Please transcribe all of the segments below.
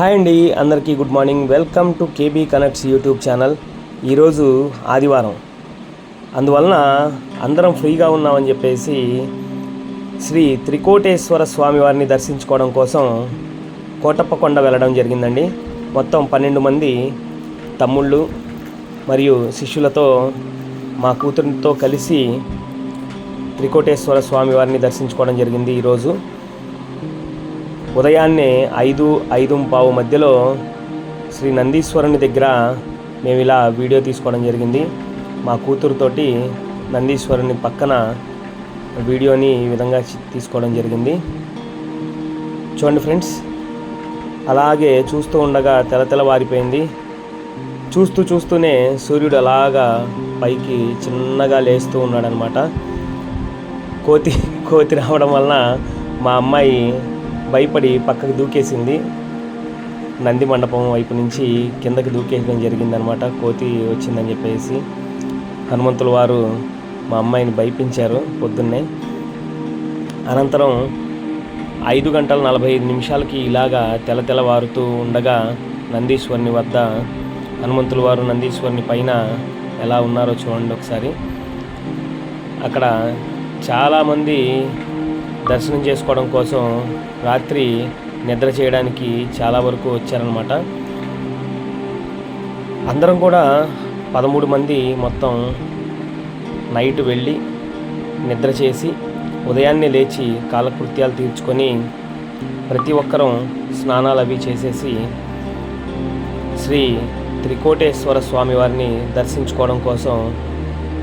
Hi అండి అందరికీ good morning. Welcome to KB Connects YouTube channel. ఈరోజు ఆదివారం. అందువలన అందరం ఫ్రీగా ఉన్నామని చెప్పేసి శ్రీ త్రికోటేశ్వర స్వామి వారిని దర్శించుకోవడం కోసం కోటప్పకొండ వెళ్ళడం జరిగిందండి. మొత్తం పన్నెండు మంది తమ్ముళ్ళు మరియు శిష్యులతో మా కూతురితో కలిసి త్రికోటేశ్వర స్వామి వారిని దర్శించుకోవడం జరిగింది ఈరోజు. ఉదయాన్నే ఐదు ఐదు పావు మధ్యలో శ్రీ నందీశ్వరుని దగ్గర మేము ఇలా వీడియో తీసుకోవడం జరిగింది. మా కూతురుతోటి నందీశ్వరుని పక్కన వీడియోని ఈ విధంగా తీసుకోవడం జరిగింది. చూడండి ఫ్రెండ్స్ అలాగే చూస్తూ ఉండగా తెల చూస్తూ చూస్తూనే సూర్యుడు అలాగా పైకి చిన్నగా లేస్తూ ఉన్నాడనమాట. కోతి కోతి రావడం వలన మా అమ్మాయి భయపడి పక్కకు దూకేసింది. నంది మండపం వైపు నుంచి కిందకి దూకేయడం జరిగిందనమాట. కోతి వచ్చిందని చెప్పేసి హనుమంతుల వారు మా అమ్మాయిని భయపించారు పొద్దున్నే. అనంతరం ఐదు గంటల నలభై ఐదు నిమిషాలకి ఇలాగా తెల తెలవారుతూ ఉండగా నందీశ్వరుని వద్ద హనుమంతుల వారు నందీశ్వరుని పైన ఎలా ఉన్నారో చూడండి ఒకసారి. అక్కడ చాలామంది దర్శనం చేసుకోవడం కోసం రాత్రి నిద్ర చేయడానికి చాలా వరకు వచ్చారనమాట అందరం కూడా పదమూడు మంది మొత్తం నైట్ వెళ్ళి నిద్ర చేసి ఉదయాన్నే లేచి కాలకృత్యాలు తీర్చుకొని ప్రతి ఒక్కరం స్నానాలు అవి చేసేసి శ్రీ త్రికోటేశ్వర స్వామి వారిని దర్శించుకోవడం కోసం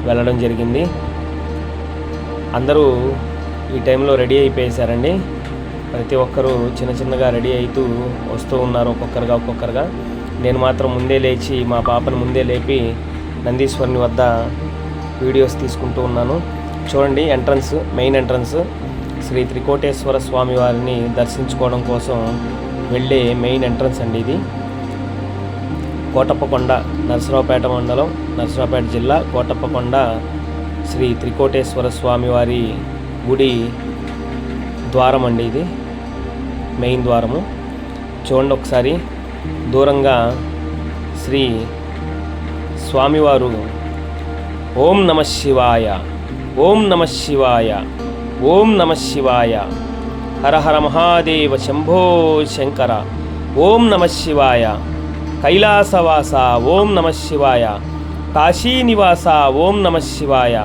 వెళ్ళడం జరిగింది. అందరూ ఈ టైంలో రెడీ అయిపోయేశారండి. ప్రతి ఒక్కరూ చిన్న చిన్నగా రెడీ అవుతూ వస్తూ ఉన్నారు ఒక్కొక్కరుగా ఒక్కొక్కరుగా. నేను మాత్రం ముందే లేచి మా పాపను ముందే లేపి నందీశ్వరుని వద్ద వీడియోస్ తీసుకుంటూ ఉన్నాను. చూడండి entrance main entrance. Shri Trikoteshwara Swamy వారిని దర్శించుకోవడం కోసం వెళ్ళే మెయిన్ ఎంట్రన్స్ అండి ఇది. కోటప్పకొండ నరసరావుపేట మండలం నరసరావుపేట జిల్లా కోటప్పకొండ శ్రీ త్రికోటేశ్వర స్వామి వారి గుడి ద్వారం అండి ఇది. మెయిన్ ద్వారము. చూడండి ఒకసారి. దూరంగా శ్రీ స్వామివారు ఓం నమ శివాయ ఓం నమ శివాయ ఓం నమ శివాయ. హర హర మహాదేవ శంభో శంకర. ఓం నమ శివాయ. కైలాసవాస ఓం నమ శివాయ. కాశీనివాస ఓం నమ శివాయ.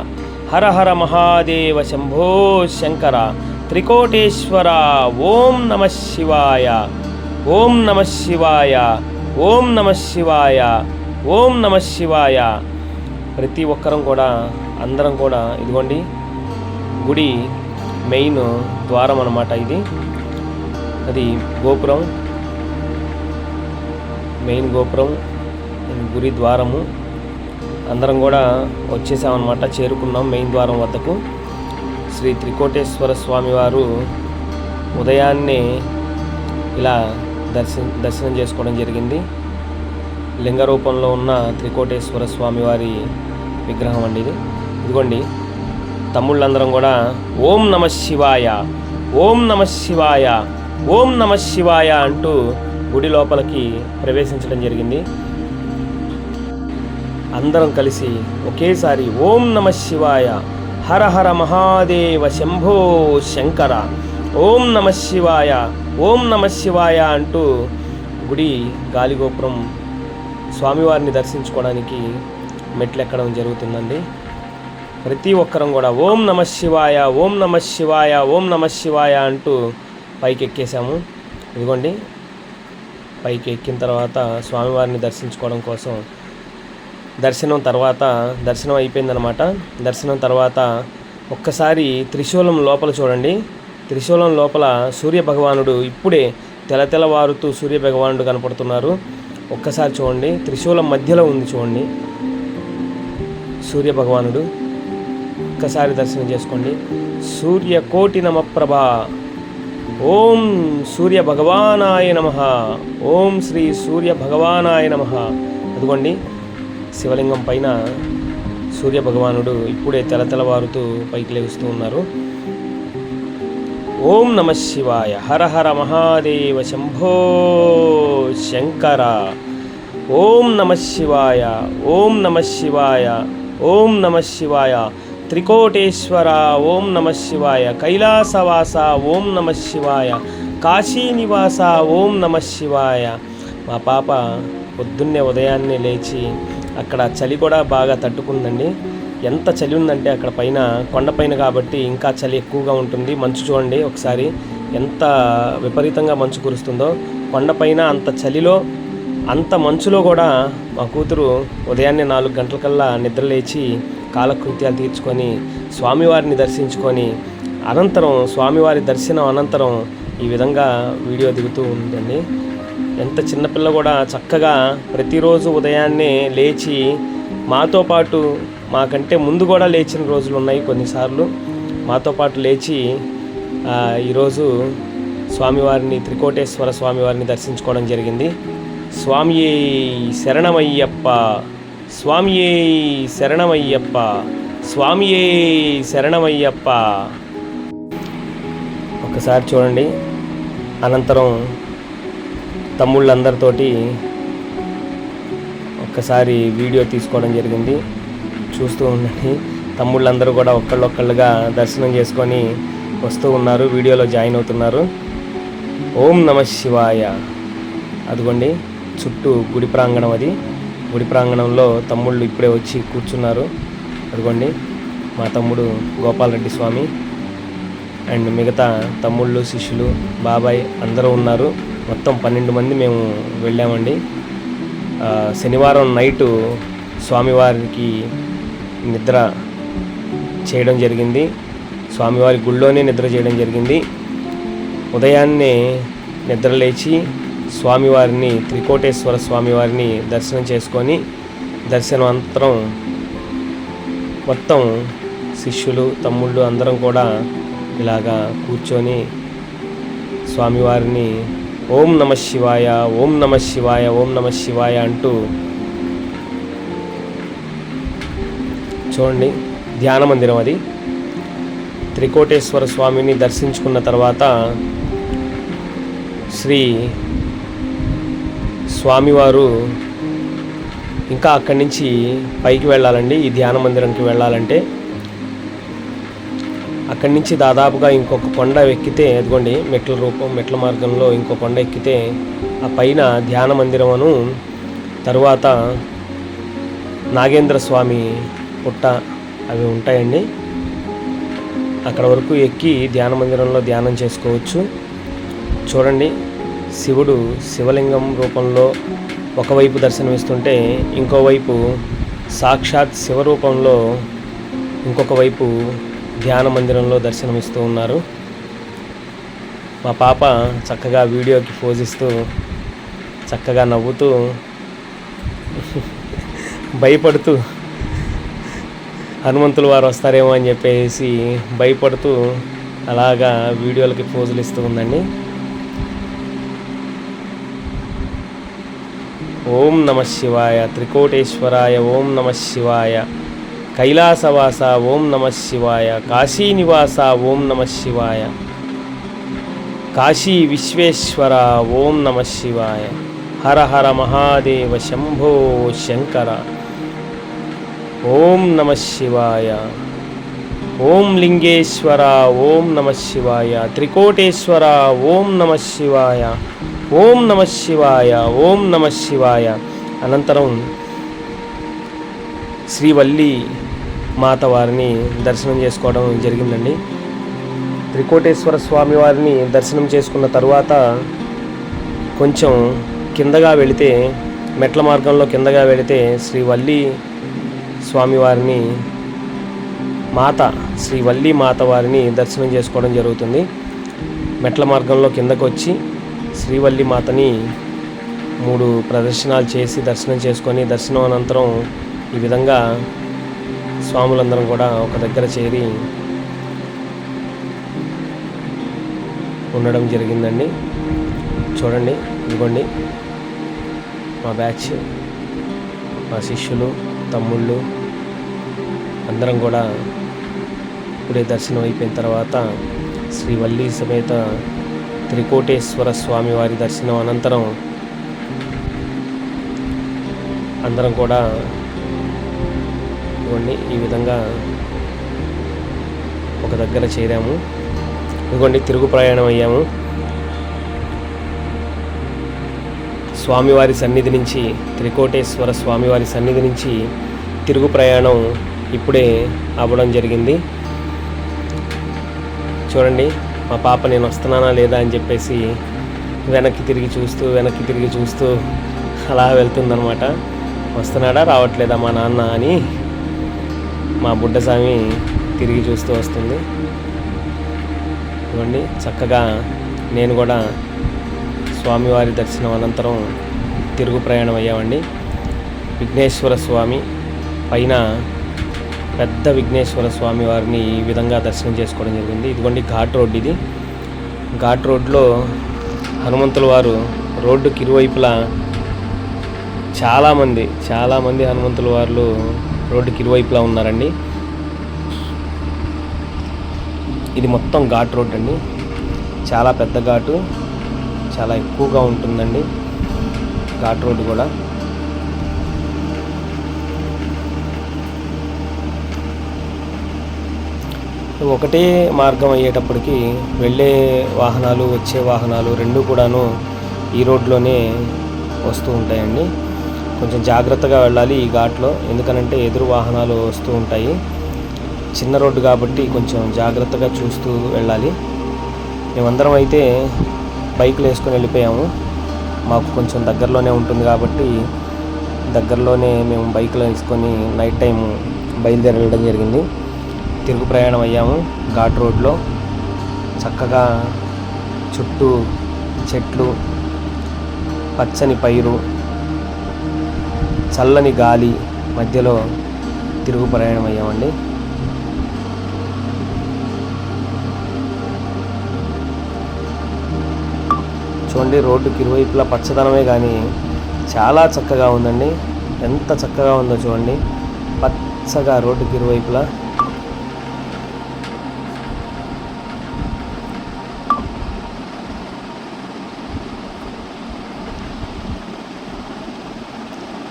హర హర మహాదేవ శంభో శంకర త్రికోటేశ్వర ఓం నమ శివాయ ఓం నమ శివాయ ఓం నమ శివాయ ఓం నమ శివాయ. ప్రతి ఒక్కరం కూడా అందరం కూడా ఇదిగోండి గుడి మెయిన్ ద్వారం అనమాట ఇది. అది గోపురం మెయిన్ గోపురం గురి గుడి ద్వారము. అందరం కూడా వచ్చేసామన్నమాట చేరుకున్నాం మెయిన్ ద్వారం వద్దకు. శ్రీ త్రికోటేశ్వర స్వామి వారు ఉదయాన్నే ఇలా దర్శన దర్శనం చేసుకోవడం జరిగింది. లింగ రూపంలో ఉన్న త్రికోటేశ్వర స్వామి వారి విగ్రహం అండి ఇది. ఇదిగోండి తమ్ముళ్ళందరం కూడా ఓం నమ శివాయ ఓం నమ శివాయ ఓం నమ శివాయ అంటూ గుడి లోపలికి ప్రవేశించడం జరిగింది. అందరం కలిసి ఒకేసారి ఓం నమ శివాయ. హర హర మహాదేవ శంభో శంకర. ఓం నమ శివాయ. ఓం నమ శివాయ అంటూ గుడి గాలిగోపురం స్వామివారిని దర్శించుకోవడానికి మెట్లు ఎక్కడం జరుగుతుందండి. ప్రతి ఒక్కరం కూడా ఓం నమ శివాయ ఓం నమ శివాయ ఓం నమ శివాయ అంటూ పైకి ఎక్కేసాము ఇదిగోండి. పైకి ఎక్కిన తర్వాత స్వామివారిని దర్శించుకోవడం కోసం దర్శనం తర్వాత దర్శనం అయిపోయిందనమాట దర్శనం తర్వాత ఒక్కసారి త్రిశూలం లోపల చూడండి. త్రిశూలం లోపల సూర్య భగవానుడు ఇప్పుడే తెల తెల్లవారుతూ సూర్య భగవానుడు కనపడుతున్నారు. ఒక్కసారి చూడండి. త్రిశూలం మధ్యలో ఉంది చూడండి. సూర్య భగవానుడు ఒక్కసారి దర్శనం చేసుకోండి. సూర్య కోటి నమ ఓం సూర్య భగవానాయ నమ. ఓం శ్రీ సూర్య భగవానాయ నమ. అదిగోండి. శివలింగం పైన సూర్య భగవానుడు ఇప్పుడే తెలతెలవారుతూ పైకి లేస్తూ ఉన్నారు. ఓం నమ శివాయ. హర హర మహాదేవ శంభో శంకర. ఓం నమ శివాయ. ఓం నమ శివాయ. ఓం నమ శివాయ. త్రికోటేశ్వర. ఓం నమ శివాయ. కైలాసవాస. ఓం నమ శివాయ. కాశీనివాస. ఓం నమ శివాయ. మా పాప పొద్దున్నే ఉదయాన్నే లేచి అక్కడ చలి కూడా బాగా తట్టుకుందండి. ఎంత చలి ఉందంటే అక్కడ పైన కొండపైన కాబట్టి ఇంకా చలి ఎక్కువగా ఉంటుంది. మంచు చూడండి ఒకసారి ఎంత విపరీతంగా మంచు కురుస్తుందో. కొండపైన అంత చలిలో అంత మంచులో కూడా మా కూతురు ఉదయాన్నే నాలుగు గంటలకల్లా నిద్రలేచి కాలకృత్యాలు తీర్చుకొని స్వామివారిని దర్శించుకొని అనంతరం స్వామివారి దర్శనం అనంతరం ఈ విధంగా వీడియో దిగుతూ ఉందండి. ఎంత చిన్నపిల్ల కూడా చక్కగా ప్రతిరోజు ఉదయాన్నే లేచి మాతో పాటు మాకంటే ముందు కూడా లేచిన రోజులు ఉన్నాయి కొన్నిసార్లు. మాతో పాటు లేచి ఈరోజు స్వామివారిని త్రికోటేశ్వర స్వామివారిని దర్శించుకోవడం జరిగింది. స్వామి శరణమయ్యప్ప స్వామి శరణమయ్యప్ప స్వామి శరణమయ్యప్ప. ఒకసారి చూడండి. అనంతరం తమ్ముళ్ళందరితోటి ఒక్కసారి వీడియో తీసుకోవడం జరిగింది. చూస్తూ ఉండండి. తమ్ముళ్ళందరూ కూడా ఒక్కళ్ళొక్కళ్ళుగా దర్శనం చేసుకొని వస్తూ ఉన్నారు. వీడియోలో జాయిన్ అవుతున్నారు. ఓం నమ శివాయ. అదిగోండి. చుట్టూ గుడి ప్రాంగణం అది. గుడి ప్రాంగణంలో తమ్ముళ్ళు ఇప్పుడే వచ్చి కూర్చున్నారు. అదిగోండి. మా తమ్ముడు గోపాలరెడ్డి స్వామి. అండ్ మిగతా తమ్ముళ్ళు శిష్యులు బాబాయ్ అందరూ ఉన్నారు. మొత్తం పన్నెండు మంది మేము వెళ్ళామండి. శనివారం నైటు స్వామివారికి నిద్ర చేయడం జరిగింది. స్వామివారి గుళ్ళోనే నిద్ర చేయడం జరిగింది. ఉదయాన్నే నిద్ర లేచి స్వామివారిని త్రికోటేశ్వర స్వామివారిని దర్శనం చేసుకొని దర్శనానంతరం మొత్తం శిష్యులు తమ్ముళ్ళు అందరం కూడా ఇలాగా కూర్చొని స్వామివారిని ఓం నమ శివాయ ఓం నమ శివాయ ఓం నమ శివాయ అంటూ చూడండి ధ్యాన మందిరం అది. త్రికోటేశ్వర స్వామిని దర్శించుకున్న తర్వాత శ్రీ స్వామివారు ఇంకా అక్కడి నుంచి పైకి వెళ్ళాలండి ఈ ధ్యాన మందిరంకి వెళ్ళాలంటే. అక్కడి నుంచి దాదాపుగా ఇంకొక కొండ ఎక్కితే అదిగోండి మెట్ల రూపం మెట్ల మార్గంలో ఇంకో కొండ ఎక్కితే ఆ పైన ధ్యాన మందిరమును తరువాత నాగేంద్ర స్వామి పుట్ట అవి ఉంటాయండి. అక్కడ వరకు ఎక్కి ధ్యాన మందిరంలో ధ్యానం చేసుకోవచ్చు. చూడండి శివుడు శివలింగం రూపంలో ఒకవైపు దర్శనమిస్తుంటే ఇంకోవైపు సాక్షాత్ శివరూపంలో ఇంకొక వైపు ధ్యాన మందిరంలో దర్శనమిస్తూ ఉన్నారు. మా పాప చక్కగా వీడియోకి పోజిస్తూ చక్కగా నవ్వుతూ భయపడుతూ హనుమంతులు వారు వస్తారేమో అని చెప్పేసి భయపడుతూ అలాగా వీడియోలకి పోజులు ఇస్తూ ఉందండి. ఓం నమ శివాయ. త్రికోటేశ్వరాయ ఓం నమ శివాయ. కైలాసవాస ఓం నమ శివాయ కాశీనివాస ఓం నమ శివాయ కాశీ విశ్వేశ్వర ఓం నమ శివాయ. హర హర మహాదేవ శంభో శంకర. ఓం నమ శివాయ. ఓం లింగేశ్వర ఓం నమ శివాయ. త్రికోటేశ్వర ఓం నమ శివాయ. ఓం నమ శివాయ. ఓం నమ శివాయ. అనంతరం శ్రీవల్లి మాత వారిని దర్శనం చేసుకోవడం జరిగిందండి. త్రికోటేశ్వర స్వామి వారిని దర్శనం చేసుకున్న తర్వాత కొంచెం కిందగా వెళితే మెట్ల మార్గంలో కిందగా వెళితే శ్రీవల్లి స్వామివారిని మాత శ్రీవల్లి మాత వారిని దర్శనం చేసుకోవడం జరుగుతుంది. మెట్ల మార్గంలో కిందకు వచ్చి శ్రీవల్లి మాతని మూడు ప్రదర్శనాలు చేసి దర్శనం చేసుకొని దర్శనం అనంతరం ఈ విధంగా స్వాములందరం కూడా ఒక దగ్గర చేరి ఉండడం జరిగిందండి. చూడండి ఇదిగోండి. మా బ్యాచ్ మా శిష్యులు తమ్ముళ్ళు అందరం కూడా ఇప్పుడే దర్శనం అయిపోయిన తర్వాత శ్రీ వల్లి సమేత త్రికోటేశ్వర స్వామి వారి దర్శనం అనంతరం అందరం కూడా ఇదిగోండి ఈ విధంగా ఒక దగ్గర చేరాము. ఇదిగోండి తిరుగు ప్రయాణం అయ్యాము. స్వామివారి సన్నిధి నుంచి త్రికోటేశ్వర స్వామివారి సన్నిధి నుంచి తిరుగు ప్రయాణం ఇప్పుడే అవ్వడం జరిగింది. చూడండి మా పాప నేను వస్తున్నానా లేదా అని చెప్పేసి వెనక్కి తిరిగి చూస్తూ వెనక్కి తిరిగి చూస్తూ అలా వెళ్తుందనమాట వస్తున్నాడా? రావట్లేదా మా నాన్న అని మా బుడ్డస్వామి తిరిగి చూస్తూ వస్తుంది. ఇవ్వండి చక్కగా నేను కూడా స్వామివారి దర్శనం అనంతరం తిరుగు ప్రయాణం అయ్యామండి. విఘ్నేశ్వర స్వామి పైన పెద్ద విఘ్నేశ్వర స్వామి వారిని ఈ విధంగా దర్శనం చేసుకోవడం జరిగింది. ఇదిగోండి ఘాట్ రోడ్ ఇది. ఘాట్ రోడ్లో హనుమంతుల వారు రోడ్డుకి ఇరువైపులా చాలామంది చాలామంది హనుమంతుల వారు రోడ్డుకి ఇరువైపులా ఉన్నారండి. ఇది మొత్తం ఘాట్ రోడ్ అండి. చాలా పెద్ద ఘాటు చాలా ఎక్కువగా ఉంటుందండి ఘాట్ రోడ్డు కూడా. ఒకటే మార్గం అయ్యేటప్పటికి వెళ్ళే వాహనాలు వచ్చే వాహనాలు రెండు కూడాను ఈ రోడ్లోనే వస్తూ ఉంటాయండి. కొంచెం జాగ్రత్తగా వెళ్ళాలి ఈ ఘాట్లో. ఎందుకనంటే ఎదురు వాహనాలు వస్తూ ఉంటాయి. చిన్న రోడ్డు కాబట్టి కొంచెం జాగ్రత్తగా చూస్తూ వెళ్ళాలి. మేమందరం అయితే బైకులు వేసుకొని వెళ్ళిపోయాము. మాకు కొంచెం దగ్గరలోనే ఉంటుంది కాబట్టి దగ్గరలోనే మేము బైక్లు వేసుకొని నైట్ టైం బయలుదేరి వెళ్ళడం జరిగింది. తిరుగు ప్రయాణం అయ్యాము ఘాట్ రోడ్లో. చక్కగా చుట్టూ చెట్లు పచ్చని పైరు చల్లని గాలి మధ్యలో తిరుగు ప్రయాణం అయ్యామండి. చూడండి రోడ్డుకి ఇరువైపులా పచ్చదనమే కానీ చాలా చక్కగా ఉందండి. ఎంత చక్కగా ఉందో చూడండి. పచ్చగా రోడ్డుకి ఇరువైపులా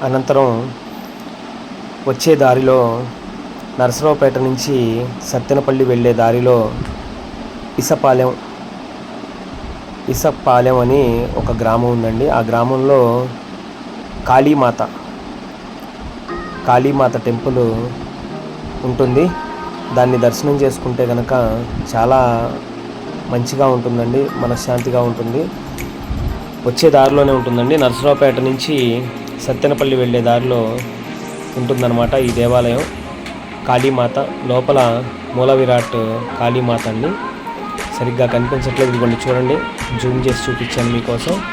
అనంతరం వచ్చే దారిలో నరసరావుపేట నుంచి సత్తెనపల్లి వెళ్ళే దారిలో ఇసపాలెం ఇసపాలెం అని ఒక గ్రామం ఉందండి. ఆ గ్రామంలో కాళీమాత కాళీమాత టెంపుల్ ఉంటుంది. దాన్ని దర్శనం చేసుకుంటే కనుక చాలా మంచిగా ఉంటుందండి మనశ్శాంతిగా ఉంటుంది. వచ్చే దారిలోనే ఉంటుందండి నరసరావుపేట నుంచి సత్తెనపల్లి వెళ్ళే దారిలో ఉంటుందన్నమాట ఈ దేవాలయం. కాళీమాత. లోపల మూల విరాట్ కాళీమాత అండి సరిగ్గా కనిపించట్లేదు. ఇదిగోండి చూడండి. జూమ్ చేసి చూపించాను మీకోసం.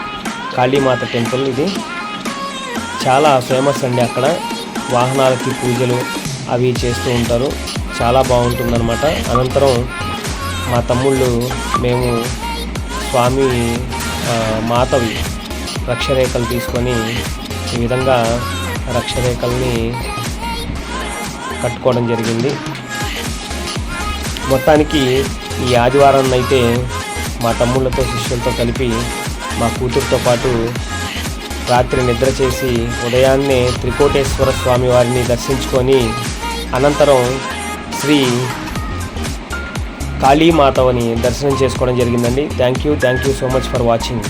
కాళీమాత టెంపుల్ ఇది. చాలా ఫేమస్ అండి అక్కడ. వాహనాలకి పూజలు అవి చేస్తూ ఉంటారు. చాలా బాగుంటుందన్నమాట. అనంతరం మా తమ్ముళ్ళు మేము స్వామి మాతవి రక్షరేఖలు తీసుకొని ఈ విధంగా రక్షరేఖల్ని కట్టుకోవడం జరిగింది. మొత్తానికి ఈ ఆదివారం అయితే మా తమ్ముళ్ళతో శిష్యులతో కలిపి మా కూతురుతో పాటు రాత్రి నిద్ర చేసి ఉదయాన్నే త్రికోటేశ్వర స్వామి వారిని దర్శించుకొని అనంతరం శ్రీ కాళీమాతవని దర్శనం చేసుకోవడం జరిగిందండి. Thank you thank you so much for watching.